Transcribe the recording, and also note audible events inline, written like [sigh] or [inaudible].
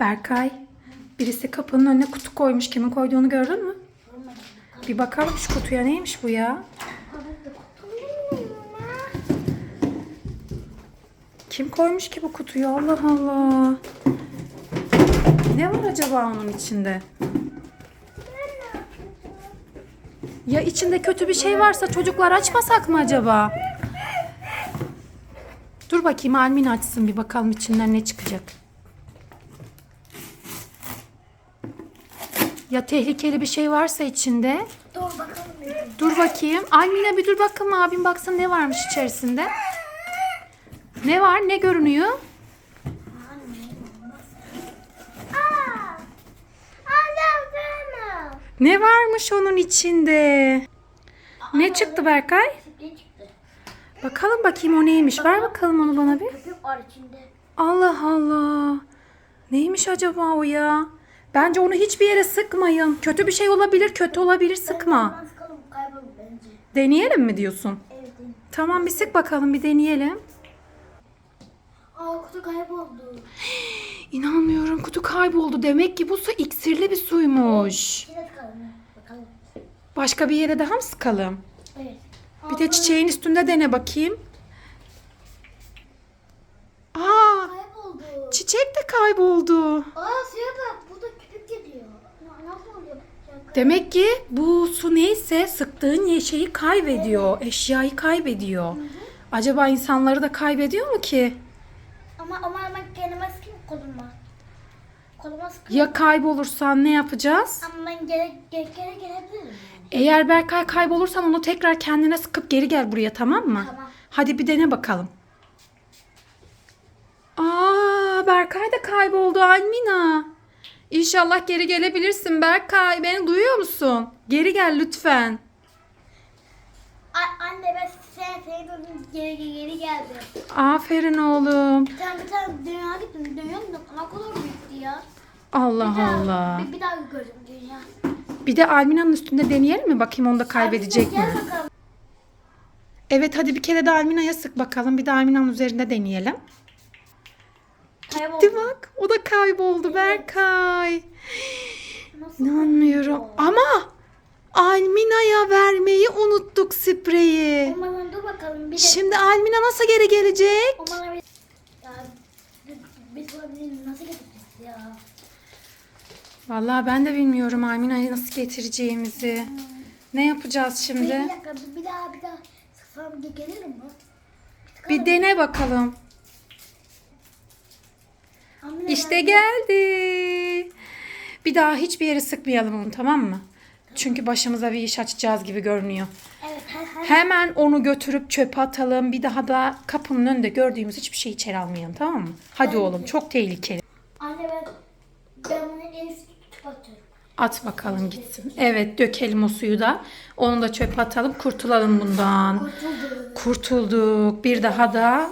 Berkay, birisi kapının önüne kutu koymuş. Kimin koyduğunu gördün mü? Bir bakalım şu kutuya neymiş bu ya? Kim koymuş ki bu kutuyu? Allah Allah. Ne var acaba onun içinde? Ya içinde kötü bir şey varsa çocuklar açmasak mı acaba? Dur bakayım Almin açsın bir bakalım içinden ne çıkacak. Ya tehlikeli bir şey varsa içinde. Dur bakalım. bir. Dur bakayım. Almina bir dur bakalım abim baksın ne varmış içerisinde. Ne var? Ne görünüyor? Ne varmış onun içinde? Ne çıktı Berkay? Ne çıktı? Bakalım bakayım o neymiş. Ver bakalım onu bana bir. Allah Allah. Neymiş acaba o ya? Bence onu hiçbir yere sıkmayın. Kötü bir şey olabilir, kötü olabilir sıkma. Deneyelim mi diyorsun? Evet. Tamam bir sık bakalım bir deneyelim. Aa kutu kayboldu. [gasps] İnanmıyorum kutu kayboldu. Demek ki bu su iksirli bir suymuş. Başka bir yere daha mı sıkalım? Evet. Bir de çiçeğin üstünde dene bakayım. Aa, Kayboldu. çiçek de kayboldu. Aa suya bak. Burada köpük geliyor. Na- Nasıl oluyor? Ya, Demek ki bu su neyse sıktığın şeyi kaybediyor. Eşyayı kaybediyor. Acaba insanları da kaybediyor mu ki? Ama ama ben kendime sıkayım koluma. Koluma sıkayım. Ya kaybolursan ne yapacağız? Ama ben geri, geri, geri gelebilirim. Eğer Berkay kaybolursan onu tekrar kendine sıkıp geri gel buraya tamam mı? Tamam. Hadi bir dene bakalım. Aa, Berkay da kayboldu Almina. İnşallah geri gelebilirsin Berkay. Beni duyuyor musun? Geri gel lütfen. A- anne ben sen seni gördüm geri geri, geri geldi. Aferin oğlum. Bir tane bir tane dünya gittim. Dönüyorum da ne kadar büyüktü ya. Allah Bir daha- Allah. Bir, bir daha gördüm dünya. Bir de Almina'nın üstünde deneyelim mi? Bakayım onu da kaybedecek mi? bakalım. Evet hadi bir kere de Almina'ya sık bakalım. Bir de Almina'nın üzerinde deneyelim. Kayboldu. Değil bak. O da kayboldu Berkay. Nasıl İnanmıyorum. Ama Almina'ya vermeyi unuttuk spreyi. Umarım dur bakalım bir de. Şimdi Almina nasıl geri gelecek? Umarım bir... Ya biz, biz bunu nasıl getireceğiz ya? Vallahi ben de bilmiyorum Almina'yı nasıl getireceğimizi. Ne yapacağız Bir, şimdi? bir dakika bir, bir daha bir daha ge- gelir mi? Bir dene bakalım. İşte geldi. Bir daha hiçbir yere sıkmayalım onu tamam mı? Çünkü başımıza bir iş açacağız gibi görünüyor. Evet her, her, Hemen onu götürüp çöpe atalım. Bir daha da kapının önünde gördüğümüz hiçbir şeyi içeri almayalım tamam mı? Hadi oğlum çok tehlikeli. Anne ben, ben bunu en tutup atıyorum. At bakalım gitsin. Evet dökelim o suyu da. Onu da çöpe atalım kurtulalım bundan. Kurtuldu. Kurtulduk. Bir daha da